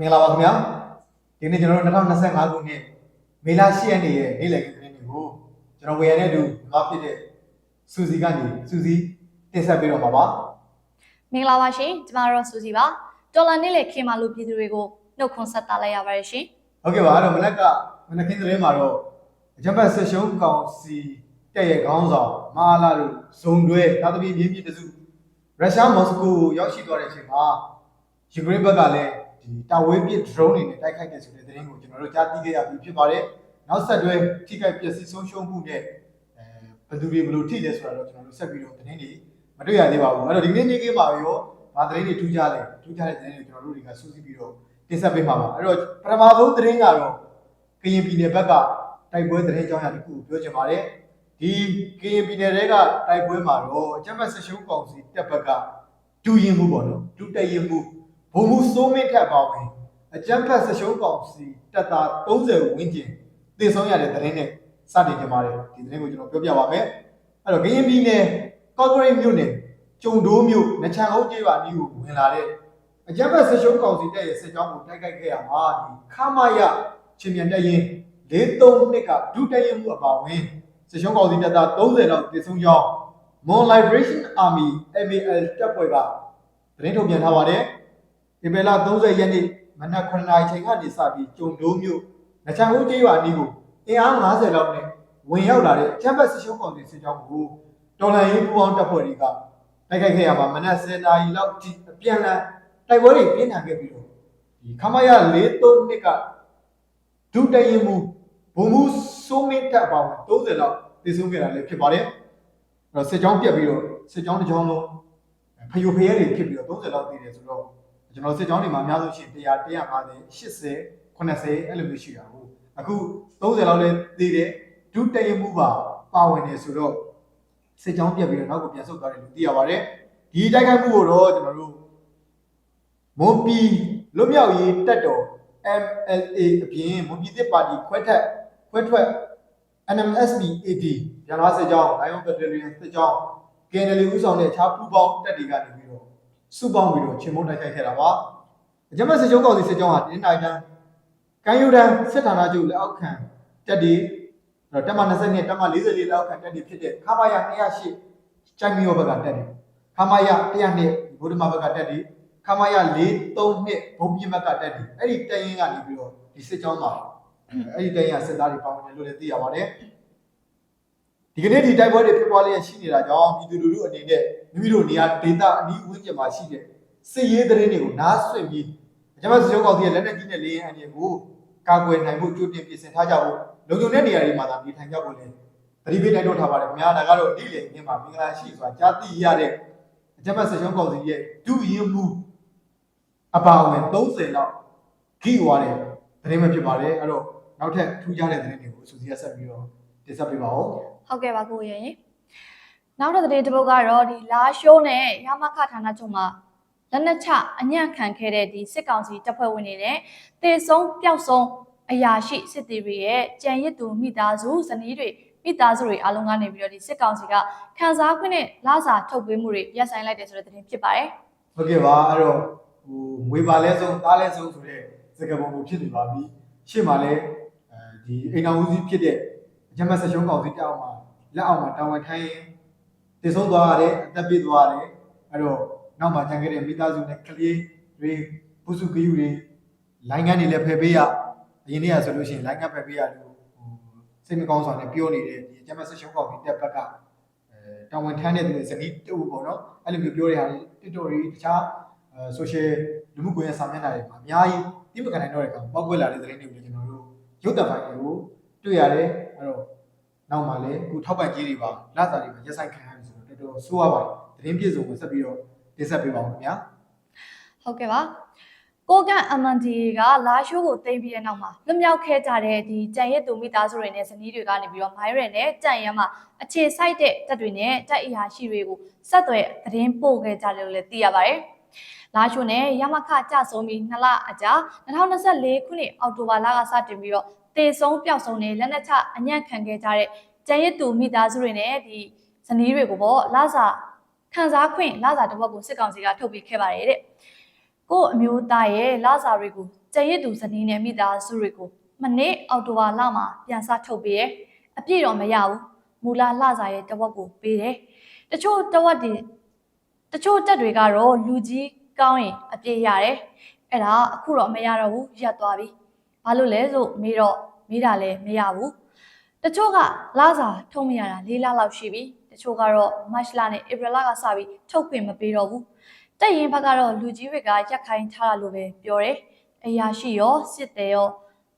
မင်္ဂလာပါခင်ဗျာဒီနေ့ကျွန်တော်တို့2025ခုနှစ်မေလ10ရက်နေ့ရဲ့နေ့လည်ခင်းသတင်းတွေကိုကျွန်တော်ဝေရတဲ့သူငါဖြစ်တဲ့စူစီကနေစူစီတင်ဆက်ပေးတော့မှာပါမင်္ဂလာပါရှင်ကျမတို့စူစီပါဒေါ်လာနေ့လေခင်မာလူပြည်သူတွေကိုနှုတ်ခွန်းဆက်တာလိုက်ရပါတယ်ရှင်ဟုတ်ကဲ့ပါအဲ့တော့မနက်ကမနက်ခင်းသတင်းမှာတော့အကြံဖတ်ဆက်ရှုံးကောင်စီတက်ရဲ့ခေါင်းဆောင်မာလာတို့ဇုံတွဲသာသမီမြင်းပြည်တစုရုရှားမော်စကိုကိုရောက်ရှိသွားတဲ့အချိန်မှာယူကရိန်းဘက်ကလည်း ဒီတာဝေးပစ် drone တွေနဲ့တိုက်ခိုက်တဲ့ဆိုတဲ့သတင်းကိုကျွန်တော်တို့ကြားသိခဲ့ရပြီဖြစ်ပါတယ်နောက်ဆက်တွဲထိခိုက်ပျက်စီးဆုံးရှုံးမှုနဲ့အဲဘယ်သူတွေဘယ်လိုထိလဲဆိုတာတော့ကျွန်တော်တို့ဆက်ပြီးတော့သတင်းတွေမတွေ့ရသေးပါဘူးအဲ့တော့ဒီနေ့နေ့ကင်းပါရောဗာသတင်းတွေထူးခြားတယ်ထူးခြားတဲ့သတင်းတွေကျွန်တော်တို့တွေကစူးစီးပြီးတော့တင်ဆက်ပေးမှာပါအဲ့တော့ပထမဆုံးသတင်းကတော့ကရင်ပြည်နယ်ဘက်ကတိုက်ပွဲသတင်းကြောင်းရတစ်ခုကိုပြောချင်ပါတယ်ဒီကရင်ပြည်နယ်တွေကတိုက်ပွဲမှာတော့အကြမ်းဖက်ဆက်ရှုံးကောင်စီတပ်ဘက်ကဒူရင်မှုပေါ့နော်ဒူတက်ရင်မှု ဘုံမှုစိုးမင်းထက်ပါဝင်အကြမ်းဖက်ဆက်ရှုံးကောင်စီတပ်သား30ဝန်းကျင်တည်ဆုံးရတဲ့သတင်းနဲ့စတင်ကြပါတယ်ဒီသတင်းကိုကျွန်တော်ပြောပြပါမယ်အဲ့တော့ကရင်ပြည်နယ်ကော့ဂရိတ်မြို့နယ်ကျုံဒိုးမြို့နချန်အောင်ကျေးရွာအနီးကိုဝင်လာတဲ့အကြမ်းဖက်ဆက်ရှုံးကောင်စီတပ်ရဲ့စစ်ကြောင်းကိုတိုက်ခိုက်ခဲ့ရမှာဒီခမရချင်းမြန်တပ်ရင်43နှစ်ကဒုတက်ရင်မှုအပါဝင်စစ်ရှုံးကောင်စီတပ်သား30လောက်တည်ဆုံးကြောင်း Mon Liberation Army MAL တပ်ဖွဲ့ကသတင်းထုတ်ပြန်ထားပါတယ်။ ဒီပေလာ30ရက်နေ့မနက်9:00နာရီချိန်ကနေစပြီးကျုံဒိုးမြို့နချန်ဦးကျေးရွာအနီးကိုအင်အား90လောက်နဲ့ဝင်ရောက်လာတဲ့ချမ်ဘတ်စစ်ရှုံးကောင်စီစစ်ကြောင်းကိုတော်လန်ရေးပူးပေါင်းတပ်ဖွဲ့တွေကတိုက်ခိုက်ခဲ့ရမှာမနက်10:00နာရီလောက်ထိအပြန်အလှန်တိုက်ပွဲတွေပြင်းထန်ခဲ့ပြီးတော့ဒီခမရ43နှစ်ကဒုတရင်မူဘုံမူစိုးမင်းတပ်အပါဝင်30လောက်တည်ဆုံးခဲ့တာလည်းဖြစ်ပါတယ်။အဲ့တော့စစ်ကြောင်းပြက်ပြီးတော့စစ်ကြောင်းတစ်ကြောင်းလုံးဖယိုဖရဲတွေဖြစ်ပြီးတော့30လောက်တည်တယ်ဆိုတော့ ကျွန်တော်စစ်ကြောင်းတွေမှာအများဆုံးရှိ100 150 80 90အဲ့လိုမျိုးရှိတာဟုတ်အခု30လောက်လည်းတည်တယ်ဒုတရင်မူပါပါဝင်တယ်ဆိုတော့စစ်ကြောင်းပြက်ပြီးတော့နောက်ကိုပြန်ဆုတ်သွားတယ်လို့သိရပါတယ်။ဒီတိုက်ခိုက်မှုကိုတော့ကျွန်တော်တို့မွန်ပြည်လွတ်မြောက်ရေးတက်တော် MLA အပြင်မွန်ပြည်သစ်ပါတီခွဲထက်ခွဲထွက် NMSP AD ရန်လာစစ်ကြောင်းနိုင်အောင်ဘက်တရီယန်စစ်ကြောင်း KNL ဦးဆောင်တဲ့အခြားပူးပေါင်းတပ်တွေကနေပြီးတော့ စုပေါင်းပြီးတော့ချင်းမုန်းတိုက်ခိုက်ခဲ့တာပါအကြမ်းဖက်စစ်ကြောင်းကောင်စီစစ်ကြောင်းဟာတင်းတိုင်းတန်းကမ်းယူတန်းစစ်ဌာနချုပ်လက်အောက်ခံတပ်တွေအဲ့တော့တပ်မ20နဲ့တပ်မ44လက်အောက်ခံတပ်တွေဖြစ်တဲ့ခမာယာ208ကျိုင်းမီယောဘက်ကတပ်တွေခမာယာ102ဘုဒ္ဓမာဘက်ကတပ်တွေခမရ4 3နှစ်ဘုံပြင်းဘက်ကတက်တယ်အဲ့ဒီတရင်ကနေပြီးတော့ဒီစစ်ကြောင်းမှာအဲ့ဒီတရင်ကစစ်သားတွေပါဝင်တယ်လို့လည်းသိရပါတယ် ဒီကနေ့ဒီတိုက်ပွဲတွေဖြစ်ပွားလျက်ရှိနေတာကြောင့်ပြည်သူလူထုအနေနဲ့မိမိတို့နေရာဒေသအနီးဝန်းကျင်မှာရှိတဲ့စစ်ရေးသတင်းတွေကိုနားဆွင့်ပြီးအကြမ်းဖက်စစ်ကြောင်းကောင်စီရဲ့လက်နက်ကြီးနဲ့လေယာဉ်အန်တွေကိုကာကွယ်နိုင်ဖို့ကြိုတင်ပြင်ဆင်ထားကြဖို့လုံခြုံတဲ့နေရာတွေမှာသာနေထိုင်ကြဖို့လည်းသတိပေးတိုက်တွန်းထားပါတယ်ခင်ဗျာဒါကတော့နေ့လည်ခင်းမှာမင်္ဂလာရှိစွာကြားသိရတဲ့အကြမ်းဖက်စစ်ကြောင်းကောင်စီရဲ့ဒုရင်မှုအပါအဝင်30လောက်ဂိသွားတဲ့သတင်းပဲဖြစ်ပါတယ်အဲ့တော့နောက်ထပ်ထူးခြားတဲ့သတင်းတွေကိုစူစီရဆက်ပြီးတော့ တင်ဆက်ပေးပါဦးဟုတ်ကဲ့ပါကိုရရင်နောက်တစ်သတင်းတစ်ပုဒ်ကတော့ဒီလာရှိုးနဲ့ရမခဌာနချုပ်မှာလက်နက်ချအညံ့ခံခဲ့တဲ့ဒီစစ်ကောင်စီတပ်ဖွဲ့ဝင်တွေနဲ့တေဆုံးပျောက်ဆုံးအရာရှိစစ်တီတွေရဲ့ကြံရစ်သူမိသားစုဇနီးတွေမိသားစုတွေအားလုံးကနေပြီးတော့ဒီစစ်ကောင်စီကခန်းစားခွင့်နဲ့လစာထုတ်ပေးမှုတွေရပ်ဆိုင်လိုက်တယ်ဆိုတဲ့သတင်းဖြစ်ပါတယ်ဟုတ်ကဲ့ပါအဲ့တော့ဟိုငွေပါလဲဆုံးသားလဲဆုံးဆိုတဲ့စကားပုံကိုဖြစ်နေပါပြီရှေ့မှာလဲအဲဒီအိမ်တော်ဦးစီးဖြစ်တဲ့ အဂျမတ်ဆက်ရှုံးကောင်စီတောက်မှာလက်အောက်မှာတာဝန်ထိုင်းရင်တည်ဆုံးသွားရတယ်အသက်ပြည့်သွားရတယ်အဲ့တော့နောက်မှာခြံခဲ့တဲ့မိသားစုနဲ့ကလေးတွေပုစုကယူတွေလိုင်းငန်းတွေလည်းဖယ်ပေးရအရင်နေ့ကဆိုလို့ရှိရင်လိုင်းငန်းဖယ်ပေးရလို့ဟိုစိတ်မကောင်းစွာနဲ့ပြောနေတဲ့ဒီအဂျမတ်ဆက်ရှုံးကောင်စီတက်ဘက်ကအဲတာဝန်ထမ်းတဲ့သူတွေဇနီးတူပေါ့နော်အဲ့လိုမျိုးပြောတဲ့ဟာတွေ TikTok တွေတခြားအဲ social လူမှုကွန်ရက်စာမျက်နှာတွေမှာအများကြီးဒီမကန်နိုင်တော့တဲ့ကောင်ပောက်ကွက်လာတဲ့သတင်းတွေကိုကျွန်တော်တို့ရုပ်သံဖိုင်တွေကို တွေ့ရတယ်အဲ့တော့နောက်မှလည်းအခုထောက်ပံ့ကြီးတွေပါလစာတွေပါရက်ဆိုင်ခံရပြီဆိုတော့တော်တော်ဆိုးရပါတယ်သတင်းပြည့်စုံကိုဆက်ပြီးတော့တင်ဆက်ပေးပါဦးခင်ဗျာဟုတ်ကဲ့ပါကိုကန် MND ကလာရှိုးကိုတင်ပြီးတဲ့နောက်မှာလွတ်မြောက်ခဲ့ကြတဲ့ဒီကြံရစ်သူမိသားစုတွေနဲ့ဇနီးတွေကနေပြီးတော့မိုင်းရယ်နဲ့ကြံရမ်းမှာအခြေစိုက်တဲ့တပ်တွေနဲ့တပ်အရာရှိတွေကိုဆက်သွယ်သတင်းပို့ခဲ့ကြတယ်လို့လည်းသိရပါတယ်။လာရှိုးနဲ့ရမခကြဆုံးပြီး2လအကြာ2024ခုနှစ်အောက်တိုဘာလကစတင်ပြီးတော့ တေဆုံးပျောက်ဆုံးနဲ့လက်နက်ချအညံ့ခံခဲ့ကြတဲ့ကြံရစ်သူမိသားစုတွေနဲ့ဒီဇနီးတွေကိုပေါ့လစာခံစားခွင့်လစာတစ်ဝက်ကိုစစ်ကောင်စီကထုတ်ပေးခဲ့ပါတယ်တဲ့။ကို့အမျိုးသားရဲ့လစာတွေကိုကြံရစ်သူဇနီးနဲ့မိသားစုတွေကိုမနေ့အောက်တိုဘာလမှာပြန်စထုတ်ပေးတယ်အပြည့်တော့မရဘူးမူလလစာရဲ့တဝက်ကိုပေးတယ်တချို့တဝက်တွေတချို့တက်တွေကတော့လူကြီးကောင်းရင်အပြည့်ရတယ်အဲ့ဒါအခုတော့မရတော့ဘူးရပ်သွားပြီ ဘာလို့လဲဆိုမေးတော့မေးတာလည်းမရဘူးတချို့ကလစာထုတ်မရတာ၄လလောက်ရှိပြီတချို့ကတော့မတ်လနဲ့ဧပြီလကစပြီးထုတ်ခွင့်မပေးတော့ဘူးတက်ရင်ဘက်ကတော့လူကြီးတွေကရက်ခိုင်းထားတာလို့ပဲပြောတယ်။အရာရှိရောစစ်တယ်ရော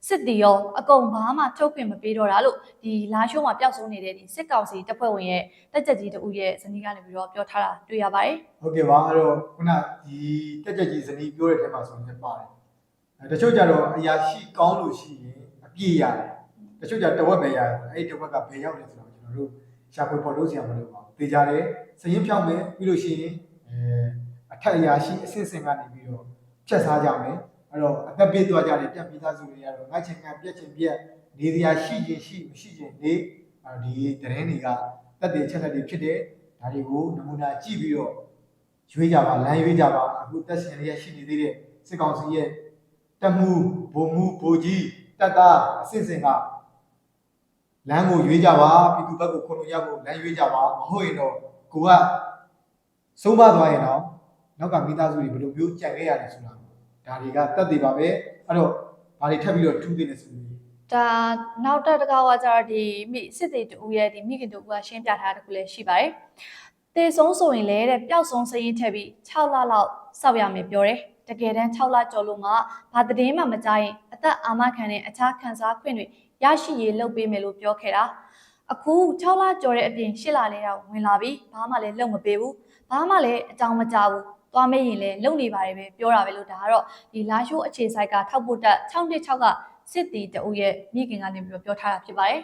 စစ်တီရောအကုန်ဘာမှထုတ်ခွင့်မပေးတော့တာလို့ဒီလာရှိုးမှာပျောက်ဆုံးနေတဲ့ဒီစစ်ကောင်စီတပ်ဖွဲ့ဝင်ရဲ့တက်ကြကြီးတူရဲ့ဇနီးကနေပြီးတော့ပြောထားတာတွေ့ရပါတယ်ဟုတ်ကဲ့ပါအဲ့တော့ခုနဒီတက်ကြကြီးဇနီးပြောတဲ့ထဲမှာဆိုရင်ပါတယ်အဲ တချို့ကြတော့အရာရှိကောင်းလို့ရှိရင်အပြည့်ရတယ်တချို့ကြတဝက်ပဲရတယ်အဲ့ဒီတဝက်ကဘယ်ရောက်လဲဆိုတော့ကျွန်တော်တို့ရှာဖွေပေါ်လို့ဆရာမလို့ပါဘူးသိကြတယ်စရင်ဖြောင်းမယ်ပြီးလို့ရှိရင်အဲအထက်အရာရှိအဆင့်ဆင့်ကနေပြီးတော့ဖြတ်စားကြမယ်အဲ့တော့အသက်ပေးသွားကြတယ်ပြတ်ပြီးသားစုတွေကတော့ငါချင်ငံပြက်ချင်ပြက်နေစရာရှိချင်ရှိမရှိချင်နေအဲဒီတရင်တွေကတက်တဲ့ချက်လက်တွေဖြစ်တယ်ဒါတွေကိုနမူနာကြည့်ပြီးတော့ရွေးကြပါလမ်းရွေးကြပါအခုတက်ရှင်လေးရရှိနေသေးတဲ့စစ်ကောင်စီရဲ့ တက်မှုဗိုလ်မှုဗိုလ်ကြီးတက်သားအစစ်စင်ကလမ်းကိုရွေးကြပါပြည်သူဘက်ကိုခုံလို့ရဖို့လမ်းရွေးကြပါမဟုတ်ရင်တော့ကိုကဆုံးမသွားရင်တော့နောက်ကမိသားစုတွေဘယ်လိုမျိုးကြံခဲ့ရတယ်ဆိုတာဒါတွေကတက်သေးပါပဲအဲ့တော့ဘာတွေထပ်ပြီးတော့ထူးသေးလဲဆိုရင်။ဒါနောက်တက်တကားကကြတော့ဒီမိစစ်တီတူရဲ့ဒီမိခင်တူကရှင်းပြထားတာတခုလည်းရှိပါတယ်။တေဆုံးဆိုရင်လည်းတဲ့ပျောက်ဆုံးစရင်ထက်ပြီး6လလောက်စောက်ရမယ်ပြောတယ်။ တကယ်တမ်း6လကျော်လို့မှဘာတည်င်းမှမကြရင်အသက်အာမခံတဲ့အခြားခံစားခွင့်တွေရရှိရေးလုပ်ပေးမယ်လို့ပြောခဲ့တာ။အခု6လကျော်တဲ့အပြင်8လလေးတော့ဝင်လာပြီဘာမှလည်းလုပ်မပေးဘူး။ဘာမှလည်းအကြောင်းမကြဘူး။သွားမေးရင်လည်းလုံနေပါတယ်ပဲပြောတာပဲလို့ဒါကတော့ဒီလာရှိုးအခြေဆိုင်ကထောက်ပို့တက်626ကစစ်တီတအုပ်ရဲ့မိခင်ကနေပြီးတော့ပြောထားတာဖြစ်ပါတယ်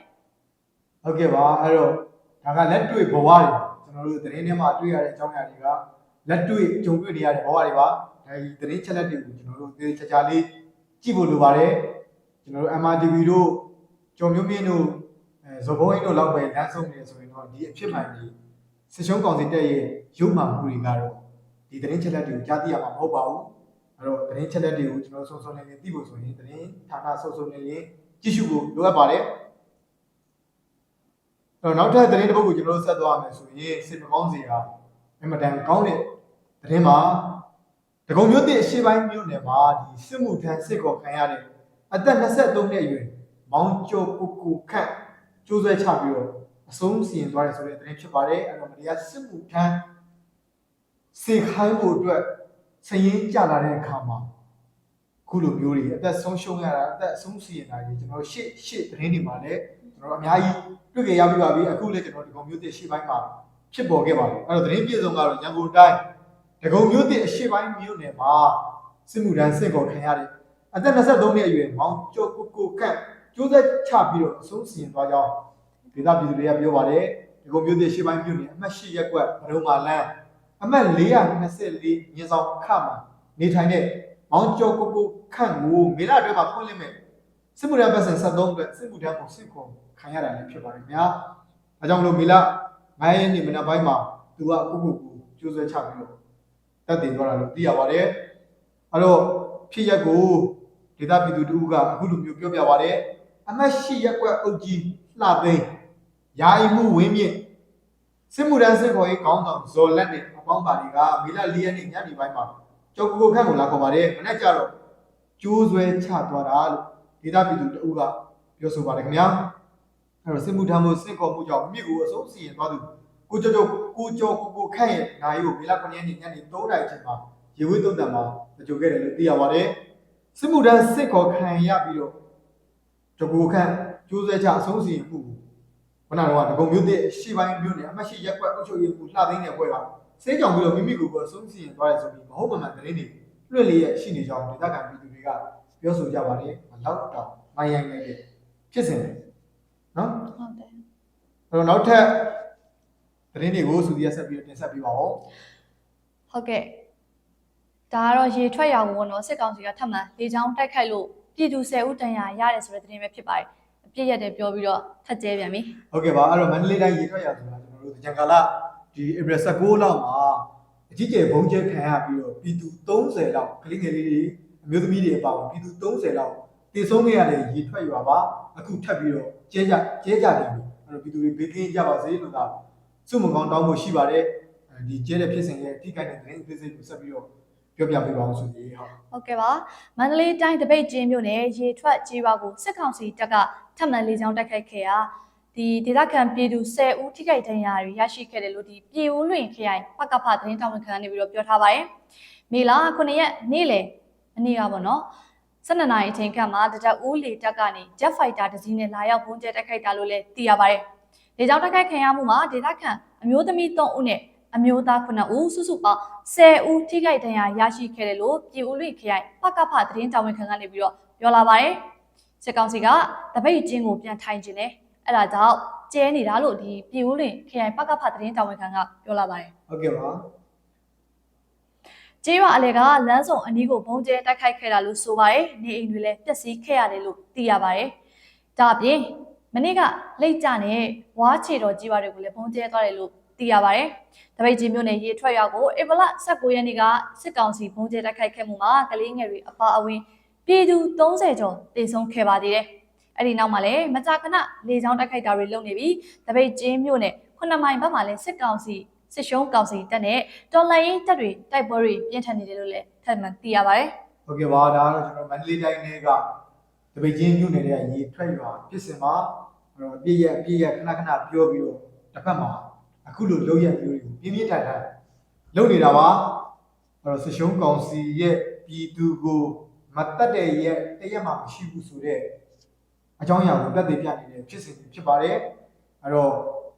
ဟုတ်ကဲ့ပါအဲ့တော့ဒါကလက်တွေ့ဘဝတွေပါကျွန်တော်တို့သတင်းထဲမှာတွေ့ရတဲ့အကြောင်းအရာတွေကလက်တွေ့ကြုံတွေ့နေရတဲ့ဘဝတွေပါ ဒါဒီသတင်းချက်လက်တွေကိုကျွန်တော်တို့သေချာချာလေးကြည့်ဖို့လိုပါတယ်ကျွန်တော်တို့ MRTV တို့ကြော်မျိုးမြင့်တို့အဲဇော်ဘုံအင်းတို့လောက်ပဲလမ်းဆုံးနေဆိုရင်တော့ဒီအဖြစ်မှန်ကြီးစစ်ရှုံးကောင်စီတက်ရဲ့ရုပ်မှန်မှုတွေကတော့ဒီသတင်းချက်လက်တွေကိုကြားသိရမှာမဟုတ်ပါဘူးအဲ့တော့သတင်းချက်လက်တွေကိုကျွန်တော်စုံစုံလင်လင်သိဖို့ဆိုရင်သတင်းဌာနစုံစုံလင်လင်ကြည့်ရှုဖို့လိုအပ်ပါတယ်အဲ့တော့နောက်ထပ်သတင်းတစ်ပုဒ်ကိုကျွန်တော်တို့ဆက်သွားမယ်ဆိုရင်စစ်မကောင်းစီကအင်မတန်ကောင်းတဲ့သတင်းမှာ ဒဂုံမျိုးတစ်အရှိပိုင်းမျိုးနယ်မှာဒီစစ်မှုထမ်းစစ်ကောခံရတဲ့အသက်23နှစ်အရွယ်မောင်ကျော်ကိုကိုခန့်ကျိုးဆွဲချပြီးတော့အဆုံးစီရင်သွားတယ်ဆိုတဲ့သတင်းဖြစ်ပါတယ်အဲ့တော့မတရားစစ်မှုထမ်းစေခိုင်းဖို့အတွက်စရင်ကြလာတဲ့အခါမှာခုလိုမျိုးတွေအသက်ဆုံးရှုံးရတာအသက်အဆုံးစီရင်တာကြီးကျွန်တော်တို့ရှေ့ရှေ့သတင်းတွေမှာလည်းကျွန်တော်တို့အများကြီးတွေ့ကြရပြီပါပြီအခုလည်းကျွန်တော်ဒီကုံမျိုးတစ်ရှေ့ပိုင်းမှာဖြစ်ပေါ်ခဲ့ပါတယ်အဲ့တော့သတင်းပြည့်စုံကတော့ရန်ကုန်တိုင်း ဒီကုံမျိုးတစ်အရှေ့ပိုင်းမြို့နယ်မှာစစ်မှုထမ်းစစ်ကောခံရတဲ့အသက်23နှစ်အရွယ်မောင်ကျော်ကိုကိုကန့်ကျိုးသက်ချပြီးတော့အဆုံးစီရင်သွားကြောင်းဒေသပြည်သူတွေကပြောပါတယ်ဒီကုံမျိုးတစ်ရှေ့ပိုင်းမြို့နယ်အမှတ်၈ရပ်ကွက်ဘရုံမာလန်းအမှတ်424မြင်းဆောင်ခမှာနေထိုင်တဲ့မောင်ကျော်ကိုကိုခန့်ကိုမေလအတွင်းမှာဖွင့်လှစ်မဲ့စစ်မှုထမ်းပတ်စံ73အတွက်စစ်မှုထမ်းကိုစစ်ခုံခံရတာလည်းဖြစ်ပါတယ်ခင်ဗျာ။အဲကြောင့်မလို့မီလာ9ရက်နေ့မနက်ပိုင်းမှာသူကကုကုကူကျိုးဆွဲချပြီးတော့ တက်တည်သွားတာလို့သိရပါတယ်။အဲတော့ဖြစ်ရက်ကိုဒေသပြည်သူတို့ကအခုလိုမျိုးပြောပြပါတယ်။အမတ်ရှိရက်ကွက်အုပ်ကြီးလှသိန်းယာယီမှုဝင်းမြင့်စစ်မှုထမ်းစစ်ခေါ်ရေးကောင်းဆောင်ဇော်လက်နဲ့အပေါင်းပါတွေကမီလာ၄ရက်နေ့ညနေပိုင်းမှာကျော်ကိုကိုခန့်ကိုလာခေါ်ပါတယ်။မနေ့ကျတော့ကျိုးဆွဲချသွားတာလို့ဒေသပြည်သူတအုပ်ကပြောဆိုပါတယ်ခင်ဗျာအဲ့တော့စစ်မှုထမ်းမှုစစ်ကော်မှုကြောင့်မိကိုအစိုးစီရင်သွားသူ ကိုကျော်ကျော်ကိုကျော်ကိုကိုခန့်ရဲ့နိုင်ကိုမေလ9ရက်နေ့ညနေ3နာရီချိန်မှာရေဝေးတုံးတန်မှာကြိုခဲ့တယ်လို့သိရပါတယ်စစ်မှုထမ်းစစ်ကော်ခံရပြီးတော့ကျော်ကိုခန့်ကျိုးဆွဲချအဆုံးစီရင်မှုခုနကတော့ဒဂုံမျိုးတဲ့ရှေ့ပိုင်းမျိုးနဲ့အမတ်ရှိရက်ကွက်အုပ်ချုပ်ရေးမှုလှသိမ်းတဲ့ဘွဲကစေးကြောင်ပြီးတော့မိမိကိုယ်ကိုအဆုံးစီရင်သွားတယ်ဆိုပြီးမဟုတ်မှန်သတင်းတွေလွှင့်လေးရရှိနေကြောင်းဒေသခံပြည်သူတွေကပြောဆိုကြပါတယ်လောက်တော့မိုင်းရိုင်းနေတဲ့ဖြစ်စဉ်တွေနော်ဟုတ်တယ်အဲ့တော့နောက်ထပ် သတင်းတွေကိုစူဒီရဆက်ပြီးတော့တင်ဆက်ပေးပါဦးဟုတ်ကဲ့ဒါကတော့ရေထွက်ရဝန်တော့စစ်ကောင်စီကထပ်မံလေကြောင်းတိုက်ခိုက်လို့ပြည်သူ10ဦးတန်ရာရတယ်ဆိုတဲ့သတင်းပဲဖြစ်ပါတယ်အပြည့်ရက်တယ်ပြောပြီးတော့ထပ်ကျဲပြန်ပြီဟုတ်ကဲ့ပါအဲ့တော့မန္တလေးတိုင်းရေထွက်ရဆိုတာကျွန်တော်တို့ကြံကာလဒီ April 16လောက်မှာအကြီးကျယ်ဘုံကျဲခံရပြီးတော့ပြည်သူ30လောက်ကလေးငယ်လေးတွေအမျိုးသမီးတွေအပါအဝင်ပြည်သူ30လောက်တည်ဆုံးခဲ့ရတဲ့ရေထွက်ရွာပါအခုထပ်ပြီးတော့ကျဲကြကျဲကြတယ်ပြီအဲ့တော့ပြည်သူတွေဘေးကင်းကြပါစေလို့က စုမကောင်းတောင်းဖို့ရှိပါတယ်အဲဒီကျဲတဲ့ဖြစ်စဉ်ရဲ့ထိခိုက်တဲ့သတင်းအသေးစိတ်ကိုဆက်ပြီးတော့ပြောပြပေးပါအောင်ဆိုပြီးဟုတ်ဟုတ်ကဲ့ပါမန္တလေးတိုင်းတပိတ်ကျင်းမြို့နယ်ရေထွက်ကြီးရွာကိုစစ်ကောင်စီတပ်ကထပ်မံလေးချောင်းတိုက်ခိုက်ခဲ့ရာဒီဒေသခံပြည်သူ10ဦးထိခိုက်ဒဏ်ရာတွေရရှိခဲ့တယ်လို့ဒီပြည်ဦးလွင်ခရိုင်ပကဖသတင်းတောင်ဝန်ခံကနေပြီးတော့ပြောထားပါတယ်မေလာ9ရက်နေ့လယ်အနည်းကပေါ့နော်12နာရီအချိန်ခန့်မှာတကြဦးလေတပ်ကနေ Jet Fighter တစ်စီးနဲ့လာရောက်ပုံကျဲတိုက်ခိုက်တာလို့လည်းသိရပါတယ်။ ဒေကြောင့်တိုက်ခိုက်ခံရမှုမှာဒေသခံအမျိုးသမီး3ဦးနဲ့အမျိုးသား9ဦးစုစုပေါင်း10ဦးထိခိုက်ဒဏ်ရာရရှိခဲ့တယ်လို့ပြည်ဦးလွင်ခရိုင်ပကဖသတင်းတောင်ဝန်ခံကနေပြီးတော့ပြောလာပါတယ်။စစ်ကောင်စီကတပိတ်ချင်းကိုပြန်ထိုင်ခြင်းနဲ့အဲ့ဒါကြောင့်ကျဲနေတာလို့ဒီပြည်ဦးလွင်ခရိုင်ပကဖသတင်းတောင်ဝန်ခံကပြောလာပါတယ်။ဟုတ်ကဲ့ပါကျေးရွာအလဲကလမ်းဆောင်အနီးကိုဘုံကျဲတိုက်ခိုက်ခဲ့တာလို့ဆိုပါတယ်။နေအိမ်တွေလည်းပျက်စီးခဲ့ရတယ်လို့သိရပါတယ်။ဒါအပြင် မနေ့ကလိတ်ကြနဲ့ဝါချေတော်ကြီးပါတွေကိုလည်းဘုံကျဲသွားတယ်လို့သိရပါတယ်။တပိတ်ကြီးမြို့နယ်ရေထွက်ရွာကိုဧပြီလ19ရက်နေ့ကစစ်ကောင်စီဘုံကျဲတိုက်ခိုက်ခဲ့မှုမှာကလေးငယ်တွေအပါအဝင်ပြည်သူ30ကျော်တေဆုံးခဲ့ပါသေးတယ်။အဲ့ဒီနောက်မှာလည်းမကြာခဏလေကြောင်းတိုက်ခိုက်တာတွေလုပ်နေပြီးတပိတ်ကြီးမြို့နယ်ခုနှစ်မိုင်ဘက်မှာလည်းစစ်ကောင်စီစစ်ရှုံးကောင်စီတပ်နဲ့တော်လိုင်းတပ်တွေတိုက်ပွဲတွေပြင်းထန်နေတယ်လို့လည်းထပ်မံသိရပါတယ်ဟုတ်ကဲ့ပါဒါကတော့ကျွန်တော်မန္တလေးတိုင်းထဲက တပိတ်ချင်းမြို့နယ်ရဲ့ရေထွက်ရွာဖြစ်စဉ်မှာအဲ့တော့အပြည့်ရအပြည့်ရခဏခဏပြောပြီးတော့တစ်ဖက်မှာအခုလိုလုပ်ရမျိုးတွေကိုပြင်းပြင်းထန်ထန်လုပ်နေတာပါအဲ့တော့ဆရှုံးကောင်စီရဲ့ပြည်သူကိုမတတ်တဲ့ရဲ့တရက်မှမရှိဘူးဆိုတော့အကြောင်းအရာကိုတက်သေးပြနေတဲ့ဖြစ်စဉ်တွေဖြစ်ပါတယ်အဲ့တော့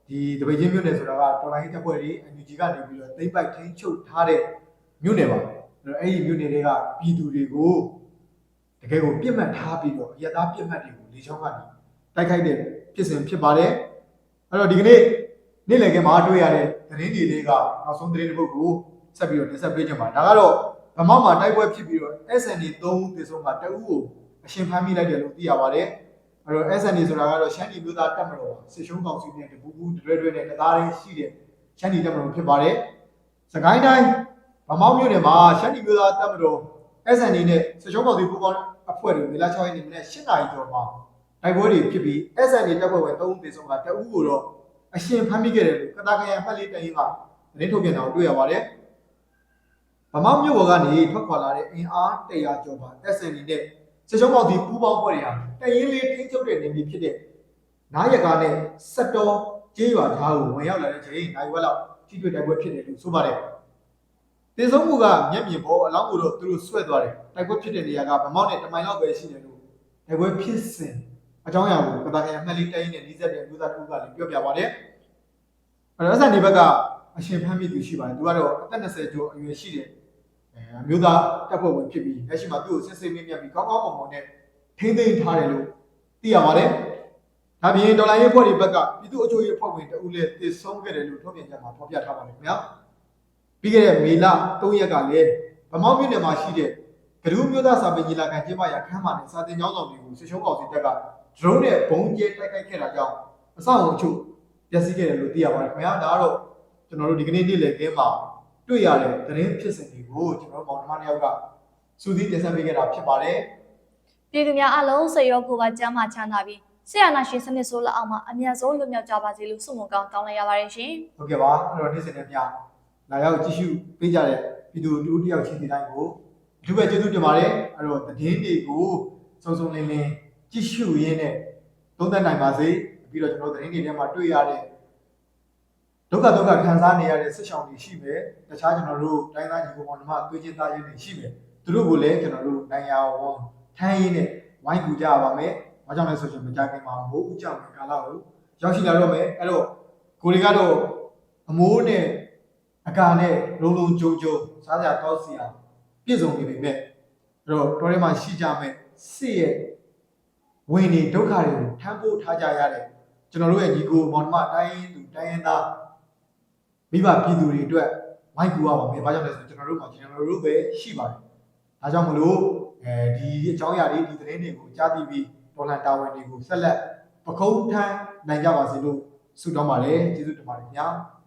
ဒီတပိတ်ချင်းမြို့နယ်ဆိုတာကတော်လိုင်းတပ်ဖွဲ့တွေ NUG ကနေပြီးတော့သိမ့်ပိုက်ထိန်းချုပ်ထားတဲ့မြို့နယ်ပါအဲ့တော့အဲ့ဒီမြို့နယ်တွေကပြည်သူတွေကို တကယ်ကိုပြစ်မှတ်ထားပြီးတော့အရသားပြစ်မှတ်တွေကိုလေချောင်းကနေတိုက်ခိုက်တဲ့ဖြစ်စဉ်ဖြစ်ပါတယ်အဲ့တော့ဒီကနေ့နေ့လည်ခင်းမှာတွေ့ရတဲ့သတင်းတွေလေးကနောက်ဆုံးသတင်းတစ်ပုဒ်ကိုဆက်ပြီးတော့တင်ဆက်ပေးကြပါဒါကတော့ဗမောက်မှာတိုက်ပွဲဖြစ်ပြီးတော့ SND 3ဦးသေဆုံးကတအူးကိုအရှင်ဖမ်းမိလိုက်တယ်လို့သိရပါတယ်အဲ့တော့ SND ဆိုတာကတော့ရှမ်းပြည်မျိုးသားတပ်မတော်ပါစစ်ရှုံးကောင်စီနဲ့တပူပူတွဲတွဲနဲ့တသားရင်းရှိတဲ့ရှမ်းပြည်တပ်မတော်ဖြစ်ပါတယ်စကိုင်းတိုင်းဗမောက်မြို့နယ်မှာရှမ်းပြည်မျိုးသားတပ်မတော် SND နဲ့စချုံးပေါ်သူပူပေါင်းအဖွဲ့တွေမေလ6ရက်နေ့မနေ့8နာရီကျော်မှာတိုက်ပွဲတွေဖြစ်ပြီး SND တပ်ဖွဲ့ဝင်3ဦးသေဆုံးကတအူးကိုတော့အရှင်ဖမ်းမိခဲ့တယ်လို့ကတာကရန်ဖက်လေးတရင်ကသတင်းထုတ်ပြန်တာကိုတွေ့ရပါတယ်။ဗမောက်မြို့ပေါ်ကနေထွက်ခွာလာတဲ့အင်အား100ကျော်ပါ SND နဲ့စချုံးပေါ်သူပူပေါင်းအဖွဲ့တွေဟာတရင်လေးထိန်းချုပ်တဲ့နေမြေဖြစ်တဲ့နားရကာနဲ့စက်တော်ကျေးရွာသားကိုဝင်ရောက်လာတဲ့ချိန်နိုင်ဝက်လောက်ထိတွေ့တိုက်ပွဲဖြစ်တယ်လို့ဆိုပါတယ်။ တင်ဆုံးမှုကမျက်မြင်ပေါ်အလောင်းကိုတော့သူတို့ဆွဲသွားတယ်တိုက်ပွဲဖြစ်တဲ့နေရာကဗမောက်နဲ့တမိုင်လောက်ပဲရှိတယ်လို့တိုက်ပွဲဖြစ်စဉ်အကြောင်းအရာကိုကတာခရမှတ်လေးတိုင်းနဲ့နှီးစက်တဲ့လူသားတူကလည်းပြောပြပါတယ်အဲ့တော့အဆန်ဒီဘက်ကအရှင်ဖမ်းမိသူရှိပါတယ်သူကတော့အသက်20ကျော်အရွယ်ရှိတဲ့အဲအမျိုးသားတပ်ဖွဲ့ဝင်ဖြစ်ပြီးလက်ရှိမှာသူ့ကိုစစ်ဆေးမြင့်မြတ်ပြီးကောင်းကောင်းမွန်မွန်နဲ့ထိမ့်သိမ်းထားတယ်လို့သိရပါတယ်ဒါပြင်ဒေါ်လာရေးဖွဲ့တွေဘက်ကပြည်သူ့အချို့ရေးဖွဲ့ဝင်တအူးလည်းတည်ဆုံးခဲ့တယ်လို့ထုတ်ပြန်ကြမှာဖော်ပြထားပါတယ်ခင်ဗျာ ပြီးခဲ့တဲ့မေလ3ရက်ကလည်းဗမောက်မြို့နယ်မှာရှိတဲ့ဂရုမျိုးသားစာပေညီလာခံကျင်းပရာခန်းမှာနဲ့စာတင်ကျောင်းဆောင်တွေကိုစစ်ရှုံးကောင်စီတပ်က drone နဲ့ဘုံကျဲတိုက်ခိုက်ခဲ့တာကြောင့်အဆောက်အုံအချို့ပျက်စီးခဲ့တယ်လို့သိရပါတယ်ခင်ဗျာဒါကတော့ကျွန်တော်တို့ဒီကနေ့နေ့လည်ခင်းမှာတွေ့ရတဲ့သတင်းဖြစ်စဉ်တွေကိုကျွန်တော်တို့မောင်နှမတစ်ယောက်ကစူးစီးတင်ဆက်ပေးခဲ့တာဖြစ်ပါတယ်။ပြည်သူများအလုံးစိတ်ရောကိုယ်ပါကျမ်းမာချမ်းသာပြီးဆရာနာရှင်စနစ်ဆိုးလက်အောင်မှာအမြန်ဆုံးလွတ်မြောက်ကြပါစေလို့ဆုမွန်ကောင်းတောင်းလိုက်ရပါတယ်ရှင်။ဟုတ်ကဲ့ပါအဲ့တော့နေ့စဉ်နဲ့ပြ လာရောက်ကြည့်ရှုပေးကြတဲ့ပြည်သူတူတယောက်ချင်းဒီတိုင်းကိုအထူးပဲကျေးဇူးတင်ပါတယ်အဲ့တော့သတင်းတွေကိုစုံစုံလင်းလင်းကြည့်ရှုရင်းနဲ့သုံးသပ်နိုင်ပါစေပြီးတော့ကျွန်တော်သတင်းတွေထဲမှာတွေ့ရတဲ့ဒုက္ခဒုက္ခခံစားနေရတဲ့ဆက်ဆောင်တွေရှိမယ်တခြားကျွန်တော်တို့တိုင်းသားညီကိုမောင်နှမတွေ့ချင်းသားချင်းတွေရှိမယ်သူတို့ကိုလည်းကျွန်တော်တို့နိုင်ရဝန်ထမ်းရင်းနဲ့ဝိုင်းကူကြပါမယ်ဘာကြောင့်လဲဆိုရင်မကြခင်မှာမိုးဥကြောင့်ကာလကိုရောက်ရှိလာတော့မယ်အဲ့တော့ကိုတွေကတော့အမိုးနဲ့ အကာနဲ့လုံးလုံးကြုံကြုံစားကြတောက်စီအောင်ပြည့်စုံနေပြီမဲ့အဲ့တော့တော်ထဲမှာရှိကြမဲ့စစ်ရဲ့ဝင်နေဒုက္ခတွေကိုထမ်းဖို့ထားကြရတဲ့ကျွန်တော်တို့ရဲ့ညီကိုမောင်နှမတိုင်းရင်းသူတိုင်းရင်းသားမိဘပြည်သူတွေအတွက်ဝိုင်းကူရပါမယ်။ဘာကြောင့်လဲဆိုတော့ကျွန်တော်တို့မှာကျွန်တော်တို့ပဲရှိပါတယ်။ဒါကြောင့်မလို့အဲဒီအကြောင်းအရာတွေဒီသတင်းတွေကိုကြားသိပြီးဒေါ်လာတာဝန်တွေကိုဆက်လက်ပကုံးထမ်းနိုင်ကြပါစေလို့ဆုတောင်းပါတယ်။ကျေးဇူးတင်ပါတယ်ခင်ဗျာ။